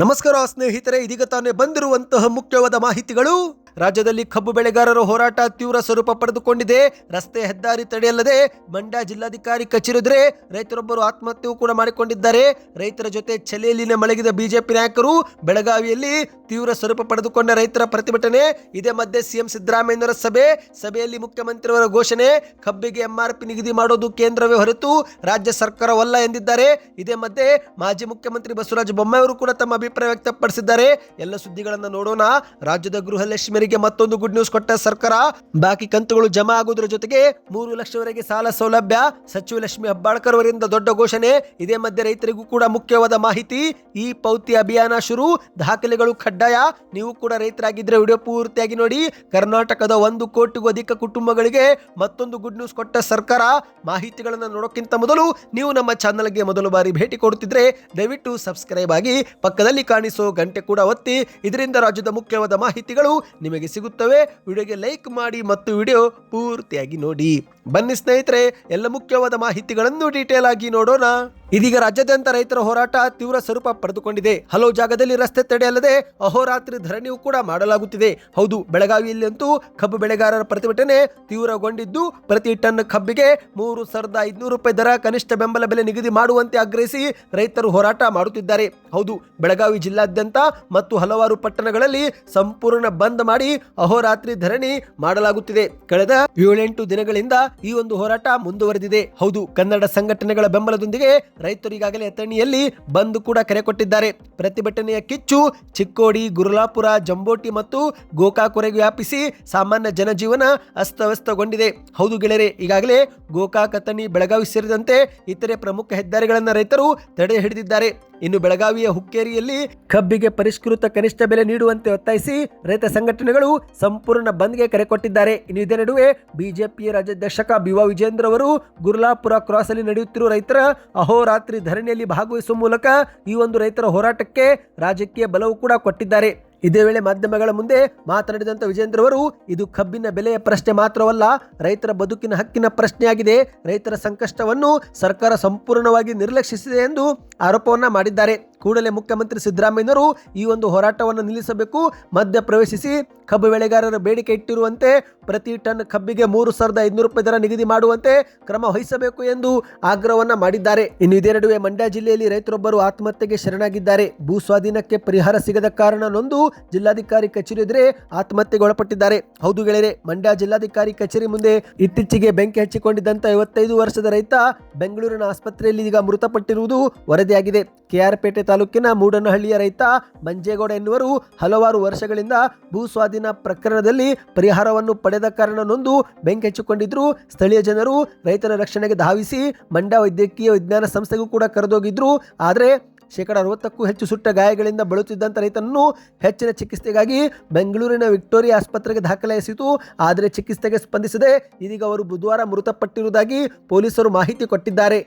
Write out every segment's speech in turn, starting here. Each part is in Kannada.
ನಮಸ್ಕಾರ ಸ್ನೇಹಿತರೆ, ಇದೀಗ ತಾನೇ ಬಂದಿರುವಂತಹ ಮುಖ್ಯವಾದ ಮಾಹಿತಿಗಳು. ರಾಜ್ಯದಲ್ಲಿ ಕಬ್ಬು ಬೆಳೆಗಾರರ ಹೋರಾಟ ತೀವ್ರ ಸ್ವರೂಪ ಪಡೆದುಕೊಂಡಿದೆ. ರಸ್ತೆ ಹೆದ್ದಾರಿ ತಡೆಯಲ್ಲದೆ ಮಂಡ್ಯ ಜಿಲ್ಲಾಧಿಕಾರಿ ಕಚೇರಿದ್ರೆ ರೈತರೊಬ್ಬರು ಆತ್ಮಹತ್ಯೆ ಕೂಡ ಮಾಡಿಕೊಂಡಿದ್ದಾರೆ. ರೈತರ ಜೊತೆ ಚಲೇಲಿನ ಮಲಗಿದ ಬಿಜೆಪಿ ನಾಯಕರು ಬೆಳಗಾವಿಯಲ್ಲಿ ತೀವ್ರ ಸ್ವರೂಪ ಪಡೆದುಕೊಂಡ ರೈತರ ಪ್ರತಿಭಟನೆ. ಇದೇ ಮಧ್ಯೆ ಸಿಎಂ ಸಿದ್ದರಾಮಯ್ಯನವರ ಸಭೆ, ಸಭೆಯಲ್ಲಿ ಮುಖ್ಯಮಂತ್ರಿಯವರ ಘೋಷಣೆ, ಕಬ್ಬಿಗೆ ಎಂಆರ್ಪಿ ನಿಗದಿ ಮಾಡೋದು ಕೇಂದ್ರವೇ ಹೊರತು ರಾಜ್ಯ ಸರ್ಕಾರವಲ್ಲ ಎಂದಿದ್ದಾರೆ. ಇದೇ ಮಧ್ಯೆ ಮಾಜಿ ಮುಖ್ಯಮಂತ್ರಿ ಬಸವರಾಜ ಬೊಮ್ಮಾಯಿ ಅವರು ಕೂಡ ತಮ್ಮ ಅಭಿಪ್ರಾಯ ವ್ಯಕ್ತಪಡಿಸಿದ್ದಾರೆ. ಎಲ್ಲ ಸುದ್ದಿಗಳನ್ನು ನೋಡೋಣ. ರಾಜ್ಯದ ಗೃಹಲಕ್ಷ್ಮಿಯರಿಗೆ ಮತ್ತೊಂದು ಗುಡ್ ನ್ಯೂಸ್ ಕೊಟ್ಟ ಸರ್ಕಾರ. ಬಾಕಿ ಕಂತುಗಳು ಜಮಾ ಆಗುವುದರ ಜೊತೆಗೆ ಮೂರು ಲಕ್ಷವರೆಗೆ ಸಾಲ ಸೌಲಭ್ಯ. ಸಚಿವ ಲಕ್ಷ್ಮಿ ಹೆಬ್ಬಾಳ್ಕರ್ ಅವರಿಂದ ದೊಡ್ಡ ಘೋಷಣೆ. ಇದೇ ಮಧ್ಯೆ ರೈತರಿಗೂ ಕೂಡ ಮುಖ್ಯವಾದ ಮಾಹಿತಿ. ಈ ಪೌತಿ ಅಭಿಯಾನ ಶುರು. ದಾಖಲೆಗಳು ಕಡ್ಡಾಯ. ನೀವು ಕೂಡ ರೈತರಾಗಿದ್ರೆ ವಿಡಿಯೋ ಪೂರ್ತಿಯಾಗಿ ನೋಡಿ. ಕರ್ನಾಟಕದ ಒಂದು ಕೋಟಿಗೂ ಅಧಿಕ ಕುಟುಂಬಗಳಿಗೆ ಮತ್ತೊಂದು ಗುಡ್ ನ್ಯೂಸ್ ಕೊಟ್ಟ ಸರ್ಕಾರ. ಮಾಹಿತಿಗಳನ್ನು ನೋಡೋಕ್ಕಿಂತ ಮೊದಲು ನೀವು ನಮ್ಮ ಚಾನಲ್ಗೆ ಮೊದಲು ಬಾರಿ ಭೇಟಿ ಕೊಡುತ್ತಿದ್ರೆ ದಯವಿಟ್ಟು ಸಬ್ಸ್ಕ್ರೈಬ್ ಆಗಿ ಪಕ್ಕದಲ್ಲಿ ಕಾಣಿಸೋ ಗಂಟೆ ಕೂಡ ಒತ್ತಿ, ಇದರಿಂದ ರಾಜ್ಯದ ಮುಖ್ಯವಾದ ಮಾಹಿತಿಗಳು ನಿಮಗೆ ಸಿಗುತ್ತವೆ. ವಿಡಿಯೋಗೆ ಲೈಕ್ ಮಾಡಿ ಮತ್ತು ವಿಡಿಯೋ ಪೂರ್ತಿಯಾಗಿ ನೋಡಿ. ಬನ್ನಿ ಸ್ನೇಹಿತರೆ, ಎಲ್ಲ ಮುಖ್ಯವಾದ ಮಾಹಿತಿಗಳನ್ನು ಡೀಟೇಲ್ ಆಗಿ ನೋಡೋಣ. ಇದೀಗ ರಾಜ್ಯಾದ್ಯಂತ ರೈತರ ಹೋರಾಟ ತೀವ್ರ ಸ್ವರೂಪ ಪಡೆದುಕೊಂಡಿದೆ. ಹಲವು ಜಾಗದಲ್ಲಿ ರಸ್ತೆ ತಡೆಯಲ್ಲದೆ ಅಹೋರಾತ್ರಿ ಧರಣಿಯೂ ಕೂಡ ಮಾಡಲಾಗುತ್ತಿದೆ. ಹೌದು ಬೆಳಗಾವಿಯಲ್ಲಿ ಅಂತೂ ಕಬ್ಬು ಬೆಳೆಗಾರರ ಪ್ರತಿಭಟನೆ ತೀವ್ರಗೊಂಡಿದ್ದು, ಪ್ರತಿ ಟನ್ ಕಬ್ಬಿಗೆ ಮೂರು ಸಾವಿರದ ಐದುನೂರು ರೂಪಾಯಿ ದರ ಕನಿಷ್ಠ ಬೆಂಬಲ ಬೆಲೆ ನಿಗದಿ ಮಾಡುವಂತೆ ಆಗ್ರಹಿಸಿ ರೈತರು ಹೋರಾಟ ಮಾಡುತ್ತಿದ್ದಾರೆ. ಹೌದು, ಬೆಳಗಾವಿ ಜಿಲ್ಲಾದ್ಯಂತ ಮತ್ತು ಹಲವಾರು ಪಟ್ಟಣಗಳಲ್ಲಿ ಸಂಪೂರ್ಣ ಬಂದ್ ಮಾಡಿ ಅಹೋರಾತ್ರಿ ಧರಣಿ ಮಾಡಲಾಗುತ್ತಿದೆ. ಕಳೆದ ಏಳೆಂಟು ದಿನಗಳಿಂದ ಈ ಒಂದು ಹೋರಾಟ ಮುಂದುವರೆದಿದೆ. ಹೌದು, ಕನ್ನಡ ಸಂಘಟನೆಗಳ ಬೆಂಬಲದೊಂದಿಗೆ ರೈತರು ಈಗಾಗಲೇ ಅಥಣಿಯಲ್ಲಿ ಬಂದ್ ಕೂಡ ಕರೆ ಕೊಟ್ಟಿದ್ದಾರೆ. ಪ್ರತಿಭಟನೆಯ ಕಿಚ್ಚು ಚಿಕ್ಕೋಡಿ, ಗುರುಲಾಪುರ, ಜಂಬೋಟಿ ಮತ್ತು ಗೋಕಾಕುರೆಗೆ ವ್ಯಾಪಿಸಿ ಸಾಮಾನ್ಯ ಜನಜೀವನ ಅಸ್ತವ್ಯಸ್ತಗೊಂಡಿದೆ. ಹೌದು ಗೆಳೆಯರೆ, ಈಗಾಗಲೇ ಗೋಕಾಕ್, ಅಥಣಿ, ಬೆಳಗಾವಿ ಸೇರಿದಂತೆ ಇತರೆ ಪ್ರಮುಖ ಹೆದ್ದಾರಿಗಳನ್ನು ರೈತರು ತಡೆ ಹಿಡಿದಿದ್ದಾರೆ. ಇನ್ನು ಬೆಳಗಾವಿಯ ಹುಕ್ಕೇರಿಯಲ್ಲಿ ಕಬ್ಬಿಗೆ ಪರಿಷ್ಕೃತ ಕನಿಷ್ಠ ಬೆಲೆ ನೀಡುವಂತೆ ಒತ್ತಾಯಿಸಿ ರೈತ ಸಂಘಟನೆಗಳು ಸಂಪೂರ್ಣ ಬಂದ್ಗೆ ಕರೆ ಕೊಟ್ಟಿದ್ದಾರೆ. ಇನ್ನು ಇದೇ ನಡುವೆ ಬಿಜೆಪಿಯ ರಾಜ್ಯಾಧ್ಯಕ್ಷಕ ಬಿವಾ ವಿಜೇಂದ್ರ ಅವರು ಗುರ್ಲಾಪುರ ಕ್ರಾಸ್ ಅಲ್ಲಿ ನಡೆಯುತ್ತಿರುವ ರೈತರ ಅಹೋರಾತ್ರಿ ಧರಣಿಯಲ್ಲಿ ಭಾಗವಹಿಸುವ ಮೂಲಕ ಈ ಒಂದು ರೈತರ ಹೋರಾಟಕ್ಕೆ ರಾಜಕೀಯ ಬಲವು ಕೂಡ ಕೊಟ್ಟಿದ್ದಾರೆ. ಇದೇ ವೇಳೆ ಮಾಧ್ಯಮಗಳ ಮುಂದೆ ಮಾತನಾಡಿದಂತ ವಿಜೇಂದ್ರ ಅವರು ಇದು ಕಬ್ಬಿನ ಬೆಲೆಯ ಪ್ರಶ್ನೆ ಮಾತ್ರವಲ್ಲ, ರೈತರ ಬದುಕಿನ ಹಕ್ಕಿನ ಪ್ರಶ್ನೆಯಾಗಿದೆ. ರೈತರ ಸಂಕಷ್ಟವನ್ನು ಸರ್ಕಾರ ಸಂಪೂರ್ಣವಾಗಿ ನಿರ್ಲಕ್ಷಿಸಿದೆ ಎಂದು ಆರೋಪವನ್ನ ಮಾಡಿದ್ದಾರೆ. ಕೂಡಲೇ ಮುಖ್ಯಮಂತ್ರಿ ಸಿದ್ದರಾಮಯ್ಯನವರು ಈ ಒಂದು ಹೋರಾಟವನ್ನು ನಿಲ್ಲಿಸಬೇಕು, ಮಧ್ಯ ಪ್ರವೇಶಿಸಿ ಕಬ್ಬು ಬೆಳೆಗಾರರ ಬೇಡಿಕೆ ಇಟ್ಟಿರುವಂತೆ, ಪ್ರತಿ ಟನ್ ಕಬ್ಬಿಗೆ ಮೂರು ಸಾವಿರದ ಐದುನೂರು ರೂಪಾಯಿ ದರ ನಿಗದಿ ಮಾಡುವಂತೆ ಕ್ರಮ ವಹಿಸಬೇಕು ಎಂದು ಆಗ್ರಹವನ್ನ ಮಾಡಿದ್ದಾರೆ. ಇನ್ನು ಇದೇ ನಡುವೆ ಮಂಡ್ಯ ಜಿಲ್ಲೆಯಲ್ಲಿ ರೈತರೊಬ್ಬರು ಆತ್ಮಹತ್ಯೆಗೆ ಶರಣಾಗಿದ್ದಾರೆ. ಭೂ ಸ್ವಾಧೀನಕ್ಕೆ ಪರಿಹಾರ ಸಿಗದ ಕಾರಣ ನೊಂದು ಜಿಲ್ಲಾಧಿಕಾರಿ ಕಚೇರಿ ಎದುರೇ ಆತ್ಮಹತ್ಯೆಗೆ ಒಳಪಟ್ಟಿದ್ದಾರೆ. ಹೌದು ಗೆಳೆಯರೆ, ಮಂಡ್ಯ ಜಿಲ್ಲಾಧಿಕಾರಿ ಕಚೇರಿ ಮುಂದೆ ಇತ್ತೀಚೆಗೆ ಬೆಂಕಿ ಹಚ್ಚಿಕೊಂಡಿದ್ದಂತ ಐವತ್ತೈದು ವರ್ಷದ ರೈತ ಬೆಂಗಳೂರಿನ ಆಸ್ಪತ್ರೆಯಲ್ಲಿ ಈಗ ಮೃತಪಟ್ಟಿರುವುದು ವರದಿಯಾಗಿದೆ. ಕೆಆರ್ಪೇಟೆ ತಾಲೂಕಿನ ಮೂಡನಹಳ್ಳಿಯ ರೈತ ಮಂಜೇಗೌಡ ಎನ್ನುವರು ಹಲವಾರು ವರ್ಷಗಳಿಂದ ಭೂ ಸ್ವಾಧೀನ ಪ್ರಕರಣದಲ್ಲಿ ಪರಿಹಾರವನ್ನು ಪಡೆದ ಕಾರಣ ನೊಂದು ಬೆಂಕಿ ಹಚ್ಚಿಕೊಂಡಿದ್ರು ಸ್ಥಳೀಯ ಜನರು ರೈತರ ರಕ್ಷಣೆಗೆ ಧಾವಿಸಿ ಮಂಡ ವೈದ್ಯಕೀಯ ವಿಜ್ಞಾನ ಸಂಸ್ಥೆಗೂ ಕೂಡ ಕರೆದೋಗಿದ್ರು. ಆದರೆ ಶೇಕಡ ಅರವತ್ತಕ್ಕೂ ಹೆಚ್ಚು ಸುಟ್ಟ ಗಾಯಗಳಿಂದ ಬಳಲುತ್ತಿದ್ದಂಥ ರೈತನನ್ನು ಹೆಚ್ಚಿನ ಚಿಕಿತ್ಸೆಗಾಗಿ ಬೆಂಗಳೂರಿನ ವಿಕ್ಟೋರಿಯಾ ಆಸ್ಪತ್ರೆಗೆ ದಾಖಲಿಸಿತು ಆದರೆ ಚಿಕಿತ್ಸೆಗೆ ಸ್ಪಂದಿಸದೆ ಇದೀಗ ಅವರು ಬುಧವಾರ ಮೃತಪಟ್ಟಿರುವುದಾಗಿ ಪೊಲೀಸರು ಮಾಹಿತಿ ಕೊಟ್ಟಿದ್ದಾರೆ.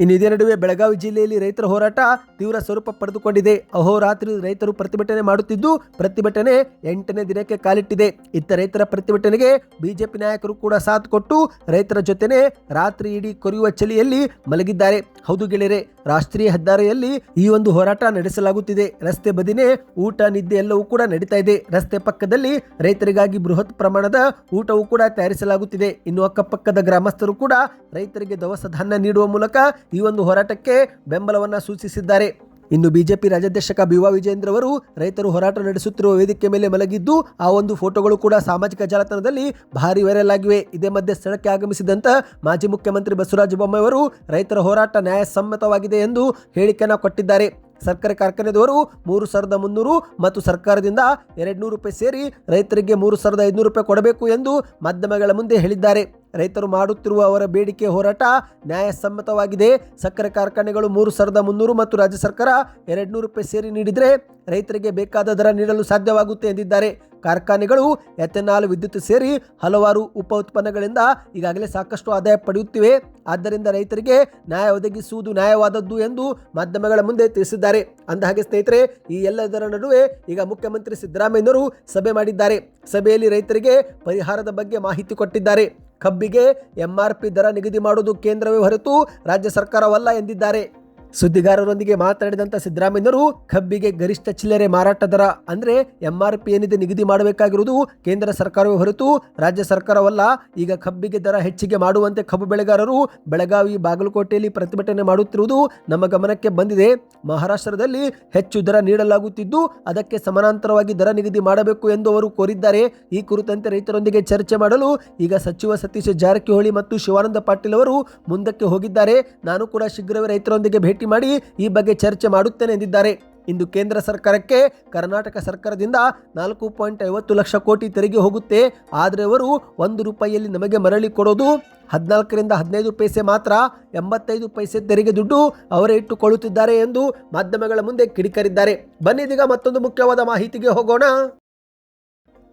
ಇನ್ನು ಇದೇ ನಡುವೆ ಬೆಳಗಾವಿ ಜಿಲ್ಲೆಯಲ್ಲಿ ರೈತರ ಹೋರಾಟ ತೀವ್ರ ಸ್ವರೂಪ ಪಡೆದುಕೊಂಡಿದೆ. ಅಹೋರಾತ್ರಿ ರೈತರು ಪ್ರತಿಭಟನೆ ಮಾಡುತ್ತಿದ್ದು, ಪ್ರತಿಭಟನೆ ಎಂಟನೇ ದಿನಕ್ಕೆ ಕಾಲಿಟ್ಟಿದೆ. ಇತ್ತ ರೈತರ ಪ್ರತಿಭಟನೆಗೆ ಬಿಜೆಪಿ ನಾಯಕರು ಕೂಡ ಸಾಥ್ ಕೊಟ್ಟು, ರೈತರ ಜೊತೆನೆ ರಾತ್ರಿ ಇಡೀ ಕೊರೆಯುವ ಚಳಿಯಲ್ಲಿ ಮಲಗಿದ್ದಾರೆ. ಹೌದು ಗೆಳೆಯರೆ, ರಾಷ್ಟ್ರೀಯ ಹೆದ್ದಾರಿಯಲ್ಲಿ ಈ ಒಂದು ಹೋರಾಟ ನಡೆಸಲಾಗುತ್ತಿದೆ. ರಸ್ತೆ ಬದಿನೇ ಊಟ, ನಿದ್ದೆ ಎಲ್ಲವೂ ಕೂಡ ನಡೀತಾ ಇದೆ. ರಸ್ತೆ ಪಕ್ಕದಲ್ಲಿ ರೈತರಿಗಾಗಿ ಬೃಹತ್ ಪ್ರಮಾಣದ ಊಟವೂ ಕೂಡ ತಯಾರಿಸಲಾಗುತ್ತಿದೆ. ಇನ್ನು ಅಕ್ಕಪಕ್ಕದ ಗ್ರಾಮಸ್ಥರು ಕೂಡ ರೈತರಿಗೆ ದವಸ ಧಾನ್ಯ ನೀಡುವ ಮೂಲಕ ಈ ಒಂದು ಹೋರಾಟಕ್ಕೆ ಬೆಂಬಲವನ್ನು ಸೂಚಿಸಿದ್ದಾರೆ. ಇನ್ನು ಬಿಜೆಪಿ ರಾಜ್ಯಾಧ್ಯಕ್ಷಕ ಬಿವಾ ವಿಜೇಂದ್ರ ಅವರು ರೈತರು ಹೋರಾಟ ನಡೆಸುತ್ತಿರುವ ವೇದಿಕೆ ಮೇಲೆ ಮಲಗಿದ್ದು, ಆ ಒಂದು ಫೋಟೋಗಳು ಕೂಡ ಸಾಮಾಜಿಕ ಜಾಲತಾಣದಲ್ಲಿ ಭಾರಿ ವೈರಲ್ ಆಗಿವೆ. ಇದೇ ಮಧ್ಯೆ ಸ್ಥಳಕ್ಕೆ ಆಗಮಿಸಿದಂತ ಮಾಜಿ ಮುಖ್ಯಮಂತ್ರಿ ಬಸವರಾಜ ಬೊಮ್ಮಾಯಿ ಅವರು ರೈತರ ಹೋರಾಟ ನ್ಯಾಯಸಮ್ಮತವಾಗಿದೆ ಎಂದು ಹೇಳಿಕೆಯನ್ನು ಕೊಟ್ಟಿದ್ದಾರೆ. ಸರ್ಕಾರಿ ಕಾರ್ಖಾನೆದವರು ಮೂರು ಸಾವಿರದ ಮುನ್ನೂರು ಮತ್ತು ಸರ್ಕಾರದಿಂದ ಎರಡು ನೂರು ರೂಪಾಯಿ ಸೇರಿ ರೈತರಿಗೆ ಮೂರು ಸಾವಿರದ ಐದುನೂರು ರೂಪಾಯಿ ಕೊಡಬೇಕು ಎಂದು ಮಾಧ್ಯಮಗಳ ಮುಂದೆ ಹೇಳಿದ್ದಾರೆ. ರೈತರು ಮಾಡುತ್ತಿರುವ ಅವರ ಬೇಡಿಕೆ ಹೋರಾಟ ನ್ಯಾಯಸಮ್ಮತವಾಗಿದೆ. ಸಕ್ಕರೆ ಕಾರ್ಖಾನೆಗಳು ಮೂರು ಸಾವಿರದ ಮುನ್ನೂರು ಮತ್ತು ರಾಜ್ಯ ಸರ್ಕಾರ ಎರಡು ನೂರು ರೂಪಾಯಿ ಸೇರಿ ನೀಡಿದರೆ ರೈತರಿಗೆ ಬೇಕಾದ ದರ ನೀಡಲು ಸಾಧ್ಯವಾಗುತ್ತೆ ಎಂದಿದ್ದಾರೆ. ಕಾರ್ಖಾನೆಗಳು, ಎಥೆನಾಲ್, ವಿದ್ಯುತ್ ಸೇರಿ ಹಲವಾರು ಉಪ ಉತ್ಪನ್ನಗಳಿಂದ ಈಗಾಗಲೇ ಸಾಕಷ್ಟು ಆದಾಯ ಪಡೆಯುತ್ತಿವೆ. ಆದ್ದರಿಂದ ರೈತರಿಗೆ ನ್ಯಾಯ ಒದಗಿಸುವುದು ನ್ಯಾಯವಾದದ್ದು ಎಂದು ಮಾಧ್ಯಮಗಳ ಮುಂದೆ ತಿಳಿಸಿದ್ದಾರೆ. ಅಂದಹಾಗೆ ಸ್ನೇಹಿತರೆ, ಈ ಎಲ್ಲದರ ನಡುವೆ ಈಗ ಮುಖ್ಯಮಂತ್ರಿ ಸಿದ್ದರಾಮಯ್ಯನವರು ಸಭೆ ಮಾಡಿದ್ದಾರೆ. ಸಭೆಯಲ್ಲಿ ರೈತರಿಗೆ ಪರಿಹಾರದ ಬಗ್ಗೆ ಮಾಹಿತಿ ಕೊಟ್ಟಿದ್ದಾರೆ. ಕಬ್ಬಿಗೆ ಎಂಆರ್ಪಿ ದರ ನಿಗದಿ ಮಾಡುವುದು ಕೇಂದ್ರವೇ ಹೊರತು ರಾಜ್ಯ ಸರ್ಕಾರವಲ್ಲ ಎಂದಿದ್ದಾರೆ. ಸುದ್ದಿಗಾರರೊಂದಿಗೆ ಮಾತನಾಡಿದಂತ ಸಿದ್ದರಾಮಯ್ಯನವರು, ಕಬ್ಬಿಗೆ ಗರಿಷ್ಠ ಚಿಲ್ಲರೆ ಮಾರಾಟ ದರ ಅಂದ್ರೆ ಎಂಆರ್ ಪಿ ಏನಿದೆ ನಿಗದಿ ಮಾಡಬೇಕಾಗಿರುವುದು ಕೇಂದ್ರ ಸರ್ಕಾರವೇ ಹೊರತು ರಾಜ್ಯ ಸರ್ಕಾರವಲ್ಲ. ಈಗ ಕಬ್ಬಿಗೆ ದರ ಹೆಚ್ಚಿಗೆ ಮಾಡುವಂತೆ ಕಬ್ಬು ಬೆಳೆಗಾರರು ಬೆಳಗಾವಿ, ಬಾಗಲಕೋಟೆಯಲ್ಲಿ ಪ್ರತಿಭಟನೆ ಮಾಡುತ್ತಿರುವುದು ನಮ್ಮ ಗಮನಕ್ಕೆ ಬಂದಿದೆ. ಮಹಾರಾಷ್ಟ್ರದಲ್ಲಿ ಹೆಚ್ಚು ದರ ನೀಡಲಾಗುತ್ತಿದ್ದು ಅದಕ್ಕೆ ಸಮಾನಾಂತರವಾಗಿ ದರ ನಿಗದಿ ಮಾಡಬೇಕು ಎಂದು ಅವರು ಕೋರಿದ್ದಾರೆ. ಈ ಕುರಿತಂತೆ ರೈತರೊಂದಿಗೆ ಚರ್ಚೆ ಮಾಡಲು ಈಗ ಸಚಿವ ಸತೀಶ್ ಜಾರಕಿಹೊಳಿ ಮತ್ತು ಶಿವಾನಂದ ಪಾಟೀಲ್ ಅವರು ಮುಂದಕ್ಕೆ ಹೋಗಿದ್ದಾರೆ. ನಾನು ಕೂಡ ಶೀಘ್ರವೇ ರೈತರೊಂದಿಗೆ ಭೇಟಿ ಮಾಡಿ ಈ ಬಗ್ಗೆ ಚರ್ಚೆ ಮಾಡುತ್ತೇನೆ ಎಂದಿದ್ದಾರೆ. ಇಂದು ಕೇಂದ್ರ ಸರ್ಕಾರಕ್ಕೆ ಕರ್ನಾಟಕ ಸರ್ಕಾರದಿಂದ ನಾಲ್ಕು ಪಾಯಿಂಟ್ ಐವತ್ತು ಲಕ್ಷ ಕೋಟಿ ತೆರಿಗೆ ಹೋಗುತ್ತೆ. ಆದರೆ ಅವರು ಒಂದು ರೂಪಾಯಿಯಲ್ಲಿ ನಮಗೆ ಮರಳಿ ಕೊಡೋದು ಹದಿನಾಲ್ಕರಿಂದ ಹದಿನೈದು ಪೈಸೆ ಮಾತ್ರ. ಎಂಬತ್ತೈದು ಪೈಸೆ ತೆರಿಗೆ ದುಡ್ಡು ಅವರೇ ಇಟ್ಟುಕೊಳ್ಳುತ್ತಿದ್ದಾರೆ ಎಂದು ಮಾಧ್ಯಮಗಳ ಮುಂದೆ ಕಿಡಿಕರಿದ್ದಾರೆ. ಬನ್ನಿದೀಗ ಮತ್ತೊಂದು ಮುಖ್ಯವಾದ ಮಾಹಿತಿಗೆ ಹೋಗೋಣ.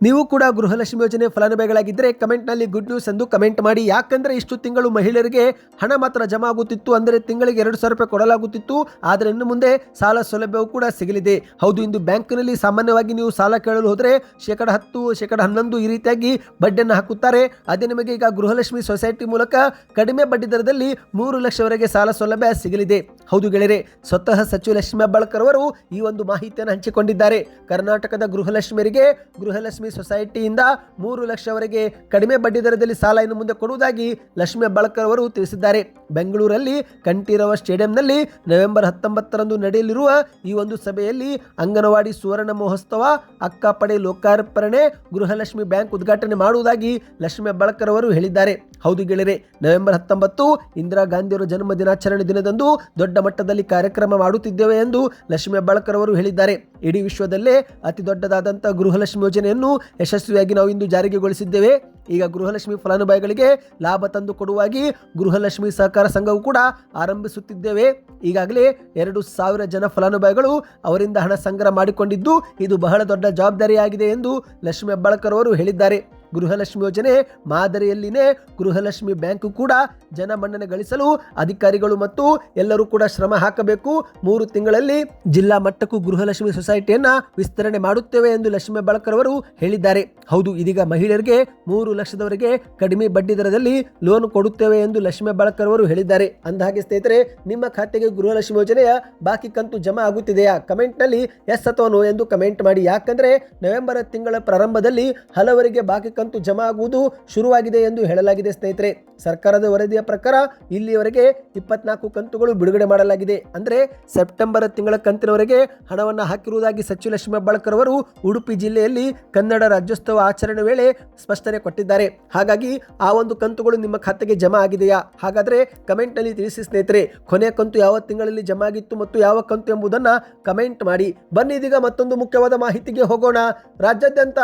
ನೀವು ಕೂಡ ಗೃಹಲಕ್ಷ್ಮಿ ಯೋಜನೆ ಫಲಾನುಭವಿಗಳಾಗಿದ್ದರೆ ಕಮೆಂಟ್ನಲ್ಲಿ ಗುಡ್ ನ್ಯೂಸ್ ಎಂದು ಕಮೆಂಟ್ ಮಾಡಿ. ಯಾಕಂದರೆ ಇಷ್ಟು ತಿಂಗಳು ಮಹಿಳೆಯರಿಗೆ ಹಣ ಮಾತ್ರ ಜಮಾ ಆಗುತ್ತಿತ್ತು. ಅಂದರೆ ತಿಂಗಳಿಗೆ ಎರಡು ಸಾವಿರ ರೂಪಾಯಿ ಕೊಡಲಾಗುತ್ತಿತ್ತು. ಆದರೆ ಇನ್ನು ಮುಂದೆ ಸಾಲ ಸೌಲಭ್ಯವು ಕೂಡ ಸಿಗಲಿದೆ. ಹೌದು, ಇಂದು ಬ್ಯಾಂಕಿನಲ್ಲಿ ಸಾಮಾನ್ಯವಾಗಿ ನೀವು ಸಾಲ ಕೇಳಲು ಹೋದರೆ ಶೇಕಡ ಹತ್ತು, ಶೇಕಡ ಹನ್ನೊಂದು ಈ ರೀತಿಯಾಗಿ ಬಡ್ಡಿಯನ್ನು ಹಾಕುತ್ತಾರೆ. ಅದೇ ನಿಮಗೆ ಈಗ ಗೃಹಲಕ್ಷ್ಮಿ ಸೊಸೈಟಿ ಮೂಲಕ ಕಡಿಮೆ ಬಡ್ಡಿ ದರದಲ್ಲಿ ಮೂರು ಲಕ್ಷವರೆಗೆ ಸಾಲ ಸೌಲಭ್ಯ ಸಿಗಲಿದೆ. ಹೌದು ಗೆಳೆಯರೆ, ಸ್ವತಃ ಸಚಿವ ಲಕ್ಷ್ಮೀ ಹೆಬ್ಬಾಳ್ಕರ್ ಅವರು ಈ ಒಂದು ಮಾಹಿತಿಯನ್ನು ಹಂಚಿಕೊಂಡಿದ್ದಾರೆ. ಕರ್ನಾಟಕದ ಗೃಹಲಕ್ಷ್ಮಿಯರಿಗೆ ಗೃಹಲಕ್ಷ್ಮಿ ಸೊಸೈಟಿಯಿಂದ ಮೂರು ಲಕ್ಷವರೆಗೆ ಕಡಿಮೆ ಬಡ್ಡಿ ದರದಲ್ಲಿ ಸಾಲ ಇನ್ನು ಮುಂದೆ ಕೊಡುವುದಾಗಿ ಲಕ್ಷ್ಮೀ ಅಬ್ಬಾಳ್ಕರ್ ಅವರು ತಿಳಿಸಿದ್ದಾರೆ. ಬೆಂಗಳೂರಲ್ಲಿ ಕಂಠೀರವ ಸ್ಟೇಡಿಯಂನಲ್ಲಿ ನವೆಂಬರ್ ಹತ್ತೊಂಬತ್ತರಂದು ನಡೆಯಲಿರುವ ಈ ಒಂದು ಸಭೆಯಲ್ಲಿ ಅಂಗನವಾಡಿ ಸುವರ್ಣ ಮಹೋತ್ಸವ, ಅಕ್ಕಪಡೆ ಲೋಕಾರ್ಪಣೆ, ಗೃಹಲಕ್ಷ್ಮಿ ಬ್ಯಾಂಕ್ ಉದ್ಘಾಟನೆ ಮಾಡುವುದಾಗಿ ಲಕ್ಷ್ಮೀ ಅಬ್ಬಾಳ್ಕರ್ ಅವರು ಹೇಳಿದ್ದಾರೆ. ಹೌದು ಗೆಳೆಯರೆ, ನವೆಂಬರ್ ಹತ್ತೊಂಬತ್ತು ಇಂದಿರಾ ಗಾಂಧಿಯವರ ಜನ್ಮ ದಿನಾಚರಣೆ ದಿನದಂದು ದೊಡ್ಡ ಮಟ್ಟದಲ್ಲಿ ಕಾರ್ಯಕ್ರಮ ಮಾಡುತ್ತಿದ್ದೇವೆ ಎಂದು ಲಕ್ಷ್ಮೀ ಅಬ್ಬಾಳ್ಕರ್ ಅವರು ಹೇಳಿದ್ದಾರೆ. ಇಡೀ ವಿಶ್ವದಲ್ಲೇ ಅತಿ ದೊಡ್ಡದಾದಂಥ ಗೃಹಲಕ್ಷ್ಮಿ ಯೋಜನೆಯನ್ನು ಯಶಸ್ವಿಯಾಗಿ ನಾವು ಇಂದು ಜಾರಿಗೆಗೊಳಿಸಿದ್ದೇವೆ. ಈಗ ಗೃಹಲಕ್ಷ್ಮಿ ಫಲಾನುಭವಿಗಳಿಗೆ ಲಾಭ ತಂದು ಕೊಡುವಾಗಿ ಗೃಹಲಕ್ಷ್ಮಿ ಸಹಕಾರ ಸಂಘವು ಕೂಡ ಆರಂಭಿಸುತ್ತಿದ್ದೇವೆ. ಈಗಾಗಲೇ ಎರಡು ಸಾವಿರ ಜನ ಫಲಾನುಭವಿಗಳು ಅವರಿಂದ ಹಣ ಸಂಗ್ರಹ ಮಾಡಿಕೊಂಡಿದ್ದು, ಇದು ಬಹಳ ದೊಡ್ಡ ಜವಾಬ್ದಾರಿಯಾಗಿದೆ ಎಂದು ಲಕ್ಷ್ಮಿ ಹೆಬ್ಬಾಳ್ಕರ್ ಅವರು ಹೇಳಿದ್ದಾರೆ. ಗೃಹಲಕ್ಷ್ಮಿ ಯೋಜನೆ, ಮಾದರಿಯಲ್ಲಿನೇ ಗೃಹಲಕ್ಷ್ಮಿ ಬ್ಯಾಂಕು ಕೂಡ ಜನಮನ್ನಣೆ ಗಳಿಸಲು ಅಧಿಕಾರಿಗಳು ಮತ್ತು ಎಲ್ಲರೂ ಕೂಡ ಶ್ರಮ ಹಾಕಬೇಕು. ಮೂರು ತಿಂಗಳಲ್ಲಿ ಜಿಲ್ಲಾ ಮಟ್ಟಕ್ಕೂ ಗೃಹಲಕ್ಷ್ಮಿ ಸೊಸೈಟಿಯನ್ನ ವಿಸ್ತರಣೆ ಮಾಡುತ್ತೇವೆ ಎಂದು ಲಕ್ಷ್ಮಿ ಬಳಕರ್ ಅವರು ಹೇಳಿದ್ದಾರೆ. ಹೌದು, ಇದೀಗ ಮಹಿಳೆಯರಿಗೆ ಮೂರು ಲಕ್ಷದವರೆಗೆ ಕಡಿಮೆ ಬಡ್ಡಿ ದರದಲ್ಲಿ ಲೋನ್ ಕೊಡುತ್ತೇವೆ ಎಂದು ಲಕ್ಷ್ಮಿ ಬಳಕರ್ ಅವರು ಹೇಳಿದ್ದಾರೆ. ಅಂದಹಾಗೆ ಸ್ನೇಹಿತರೆ, ನಿಮ್ಮ ಖಾತೆಗೆ ಗೃಹಲಕ್ಷ್ಮಿ ಯೋಜನೆಯ ಬಾಕಿ ಕಂತು ಜಮಾ ಆಗುತ್ತಿದೆಯಾ? ಕಮೆಂಟ್ನಲ್ಲಿ ಎಸ್ ಅಥವಾ ನೋ ಎಂದು ಕಮೆಂಟ್ ಮಾಡಿ. ಯಾಕಂದ್ರೆ ನವೆಂಬರ್ ತಿಂಗಳ ಪ್ರಾರಂಭದಲ್ಲಿ ಹಲವರಿಗೆ ಬಾಕಿ ಕಂತು ಜಮಾ ಆಗುವುದು ಶುರುವಾಗಿದೆ ಎಂದು ಹೇಳಲಾಗಿದೆ, ಸ್ನೇಹಿತರೆ. ಸರ್ಕಾರದ ವರದಿಯ ಪ್ರಕಾರ ಇಲ್ಲಿಯವರೆಗೆ ಇಪ್ಪತ್ನಾಲ್ಕು ಕಂತುಗಳು ಬಿಡುಗಡೆ ಮಾಡಲಾಗಿದೆ. ಅಂದರೆ ಸೆಪ್ಟೆಂಬರ್ ತಿಂಗಳ ಕಂತಿನವರೆಗೆ ಹಣವನ್ನು ಹಾಕಿರುವುದಾಗಿ ಸಚಿವ ಲಕ್ಷ್ಮೀ ಹೆಬ್ಬಾಳ್ಕರ್ ಅವರು ಉಡುಪಿ ಜಿಲ್ಲೆಯಲ್ಲಿ ಕನ್ನಡ ರಾಜ್ಯೋತ್ಸವ ಆಚರಣೆ ವೇಳೆ ಸ್ಪಷ್ಟನೆ ಕೊಟ್ಟಿದ್ದಾರೆ. ಹಾಗಾಗಿ ಆ ಒಂದು ಕಂತುಗಳು ನಿಮ್ಮ ಖಾತೆಗೆ ಜಮಾ ಆಗಿದೆಯಾ? ಹಾಗಾದರೆ ಕಮೆಂಟ್ನಲ್ಲಿ ತಿಳಿಸಿ, ಸ್ನೇಹಿತರೆ. ಕೊನೆಯ ಕಂತು ಯಾವ ತಿಂಗಳಲ್ಲಿ ಜಮಾ ಆಗಿತ್ತು ಮತ್ತು ಯಾವ ಕಂತು ಎಂಬುದನ್ನು ಕಮೆಂಟ್ ಮಾಡಿ. ಬನ್ನಿ, ಇದೀಗ ಮತ್ತೊಂದು ಮುಖ್ಯವಾದ ಮಾಹಿತಿಗೆ ಹೋಗೋಣ. ರಾಜ್ಯಾದ್ಯಂತ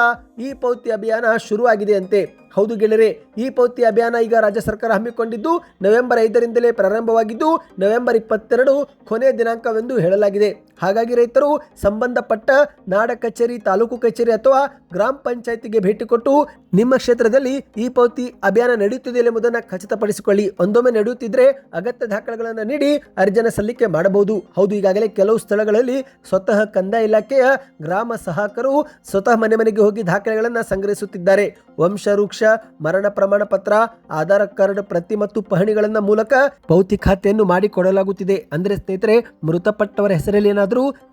ಈ ಪೌತಿ ಅಭಿಯಾನ ಶುರುವಾಗಿದೆ. ಅಂತೆ. ಹೌದು ಗೆಳೆಯರೆ, ಈ ಪೌತಿ ಅಭಿಯಾನ ಈಗ ರಾಜ್ಯ ಸರ್ಕಾರ ಹಮ್ಮಿಕೊಂಡಿದ್ದು ನವೆಂಬರ್ ಐದರಿಂದಲೇ ಪ್ರಾರಂಭವಾಗಿದ್ದು ನವೆಂಬರ್ ಇಪ್ಪತ್ತೆರಡು ಕೊನೆಯ ದಿನಾಂಕವೆಂದು ಹೇಳಲಾಗಿದೆ. ಹಾಗಾಗಿ ರೈತರು ಸಂಬಂಧಪಟ್ಟ ನಾಡ ಕಚೇರಿ, ತಾಲೂಕು ಕಚೇರಿ ಅಥವಾ ಗ್ರಾಮ ಪಂಚಾಯತಿಗೆ ಭೇಟಿ ಕೊಟ್ಟು ನಿಮ್ಮ ಕ್ಷೇತ್ರದಲ್ಲಿ ಈ ಪೌತಿ ಅಭಿಯಾನ ನಡೆಯುತ್ತಿದೆ ಎಂಬುದನ್ನು ಖಚಿತಪಡಿಸಿಕೊಳ್ಳಿ. ಒಂದೊಮ್ಮೆ ನಡೆಯುತ್ತಿದ್ರೆ ಅಗತ್ಯ ದಾಖಲೆಗಳನ್ನು ನೀಡಿ ಅರ್ಜನೆ ಸಲ್ಲಿಕೆ ಮಾಡಬಹುದು. ಹೌದು, ಈಗಾಗಲೇ ಕೆಲವು ಸ್ಥಳಗಳಲ್ಲಿ ಸ್ವತಃ ಕಂದಾಯ ಇಲಾಖೆಯ ಗ್ರಾಮ ಸಹಾಯಕರು ಸ್ವತಃ ಮನೆ ಮನೆಗೆ ಹೋಗಿ ದಾಖಲೆಗಳನ್ನು ಸಂಗ್ರಹಿಸುತ್ತಿದ್ದಾರೆ. ವಂಶವೃಕ್ಷ ಮರಣ ಪ್ರಮಾಣ ಪತ್ರ, ಆಧಾರ್ ಕಾರ್ಡ್ ಪ್ರತಿ ಮತ್ತು ಪಹಣಿಗಳನ್ನ ಮೂಲಕ ಪೌತಿ ಖಾತೆಯನ್ನು ಮಾಡಿಕೊಡಲಾಗುತ್ತಿದೆ. ಅಂದರೆ ಸ್ನೇಹಿತರೆ, ಮೃತಪಟ್ಟವರ ಹೆಸರಲ್ಲಿ ಏನಾದರೂ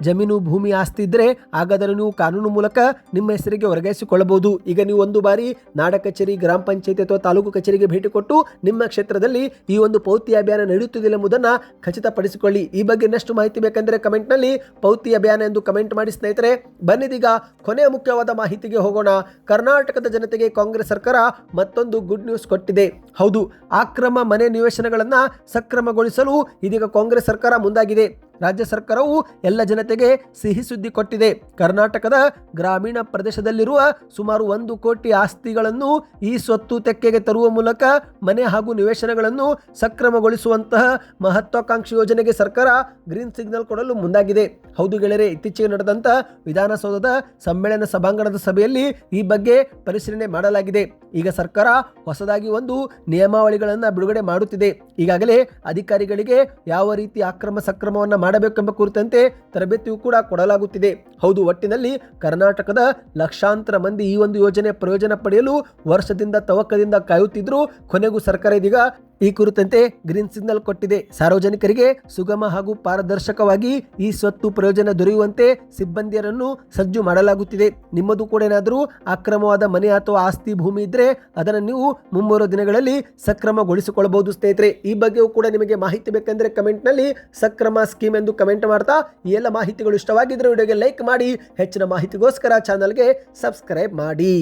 ಜಮೀನು ಭೂಮಿ ಆಸ್ತಿ ಇದ್ರೆ ಹಾಗಾದರೆ ನೀವು ಕಾನೂನು ಮೂಲಕ ನಿಮ್ಮ ಹೆಸರಿಗೆ ವರ್ಗಾಯಿಸಿಕೊಳ್ಳಬಹುದು. ಈಗ ನೀವು ಒಂದು ಬಾರಿ ನಾಡ ಕಚೇರಿ, ಗ್ರಾಮ ಪಂಚಾಯತಿ ಅಥವಾ ತಾಲೂಕು ಕಚೇರಿಗೆ ಭೇಟಿ ಕೊಟ್ಟು ನಿಮ್ಮ ಕ್ಷೇತ್ರದಲ್ಲಿ ಈ ಒಂದು ಪೌತಿ ಅಭಿಯಾನ ನಡೆಯುತ್ತಿದೆ ಎಂಬುದನ್ನು ಖಚಿತಪಡಿಸಿಕೊಳ್ಳಿ. ಈ ಬಗ್ಗೆ ಇನ್ನಷ್ಟು ಮಾಹಿತಿ ಬೇಕೆಂದರೆ ಕಮೆಂಟ್ನಲ್ಲಿ ಪೌತಿ ಅಭಿಯಾನ ಎಂದು ಕಮೆಂಟ್ ಮಾಡಿ ಸ್ನೇಹಿತರೆ. ಬನ್ನಿದೀಗ ಕೊನೆಯ ಮುಖ್ಯವಾದ ಮಾಹಿತಿಗೆ ಹೋಗೋಣ. ಕರ್ನಾಟಕದ ಜನತೆಗೆ ಕಾಂಗ್ರೆಸ್ ಸರ್ಕಾರ ಮತ್ತೊಂದು ಗುಡ್ ನ್ಯೂಸ್ ಕೊಟ್ಟಿದೆ. ಹೌದು, ಅಕ್ರಮ ಮನೆ ನಿವೇಶನಗಳನ್ನು ಸಕ್ರಮಗೊಳಿಸಲು ಇದೀಗ ಕಾಂಗ್ರೆಸ್ ಸರ್ಕಾರ ಮುಂದಾಗಿದೆ. ರಾಜ್ಯ ಸರ್ಕಾರವು ಎಲ್ಲ ಜನತೆಗೆ ಸಿಹಿ ಸುದ್ದಿ ಕೊಟ್ಟಿದೆ. ಕರ್ನಾಟಕದ ಗ್ರಾಮೀಣ ಪ್ರದೇಶದಲ್ಲಿರುವ ಸುಮಾರು ಒಂದು ಕೋಟಿ ಆಸ್ತಿಗಳನ್ನು ಈ ಸ್ವತ್ತು ತೆಕ್ಕೆಗೆ ತರುವ ಮೂಲಕ ಮನೆ ಹಾಗೂ ನಿವೇಶನಗಳನ್ನು ಸಕ್ರಮಗೊಳಿಸುವಂತಹ ಮಹತ್ವಾಕಾಂಕ್ಷಿ ಯೋಜನೆಗೆ ಸರ್ಕಾರ ಗ್ರೀನ್ ಸಿಗ್ನಲ್ ಕೊಡಲು ಮುಂದಾಗಿದೆ. ಹೌದು ಗೆಳೆಯರೆ, ಇತ್ತೀಚೆಗೆ ನಡೆದಂತಹ ವಿಧಾನಸೌಧದ ಸಮ್ಮೇಳನ ಸಭಾಂಗಣದ ಸಭೆಯಲ್ಲಿ ಈ ಬಗ್ಗೆ ಪರಿಶೀಲನೆ ಮಾಡಲಾಗಿದೆ. ಈಗ ಸರ್ಕಾರ ಹೊಸದಾಗಿ ಒಂದು ನಿಯಮಾವಳಿಗಳನ್ನು ಬಿಡುಗಡೆ ಮಾಡುತ್ತಿದೆ. ಈಗಾಗಲೇ ಅಧಿಕಾರಿಗಳಿಗೆ ಯಾವ ರೀತಿ ಅಕ್ರಮ ಸಕ್ರಮವನ್ನು ಮಾಡಬೇಕೆಂಬ ಕುರಿತಂತೆ ತರಬೇತಿಯೂ ಕೂಡ ಕೊಡಲಾಗುತ್ತಿದೆ. ಹೌದು, ಒಟ್ಟಿನಲ್ಲಿ ಕರ್ನಾಟಕದ ಲಕ್ಷಾಂತರ ಮಂದಿ ಈ ಒಂದು ಯೋಜನೆ ಪ್ರಯೋಜನ ಪಡೆಯಲು ವರ್ಷದಿಂದ ತವಕದಿಂದ ಕಾಯುತ್ತಿದ್ರು ಕೊನೆಗೂ ಸರ್ಕಾರ ಇದೀಗ ಈ ಕುರಿತಂತೆ ಗ್ರೀನ್ ಸಿಗ್ನಲ್ ಕೊಟ್ಟಿದೆ. ಸಾರ್ವಜನಿಕರಿಗೆ ಸುಗಮ ಹಾಗೂ ಪಾರದರ್ಶಕವಾಗಿ ಈ ಸ್ವತ್ತು ಪ್ರಯೋಜನ ದೊರೆಯುವಂತೆ ಸಿಬ್ಬಂದಿಯರನ್ನು ಸಜ್ಜು ಮಾಡಲಾಗುತ್ತಿದೆ. ನಿಮ್ಮದು ಕೂಡ ಏನಾದರೂ ಅಕ್ರಮವಾದ ಮನೆ ಅಥವಾ ಆಸ್ತಿ ಭೂಮಿ ಇದ್ರೆ ಅದನ್ನು ನೀವು ಮುಂಬರುವ ದಿನಗಳಲ್ಲಿ ಸಕ್ರಮಗೊಳಿಸಿಕೊಳ್ಳಬಹುದು ಸ್ನೇಹಿತರೆ. ಈ ಬಗ್ಗೆಯೂ ಕೂಡ ನಿಮಗೆ ಮಾಹಿತಿ ಬೇಕೆಂದರೆ ಕಮೆಂಟ್ನಲ್ಲಿ ಸಕ್ರಮ ಸ್ಕೀಮ್ ಎಂದು ಕಮೆಂಟ್ ಮಾಡ್ತಾ ಈ ಎಲ್ಲ ಮಾಹಿತಿಗಳು ಇಷ್ಟವಾಗಿದ್ದರೆ ವಿಡಿಯೋಗೆ ಲೈಕ್ ಮಾಡಿ, ಹೆಚ್ಚಿನ ಮಾಹಿತಿಗೋಸ್ಕರ ಚಾನಲ್ಗೆ ಸಬ್ಸ್ಕ್ರೈಬ್ ಮಾಡಿ.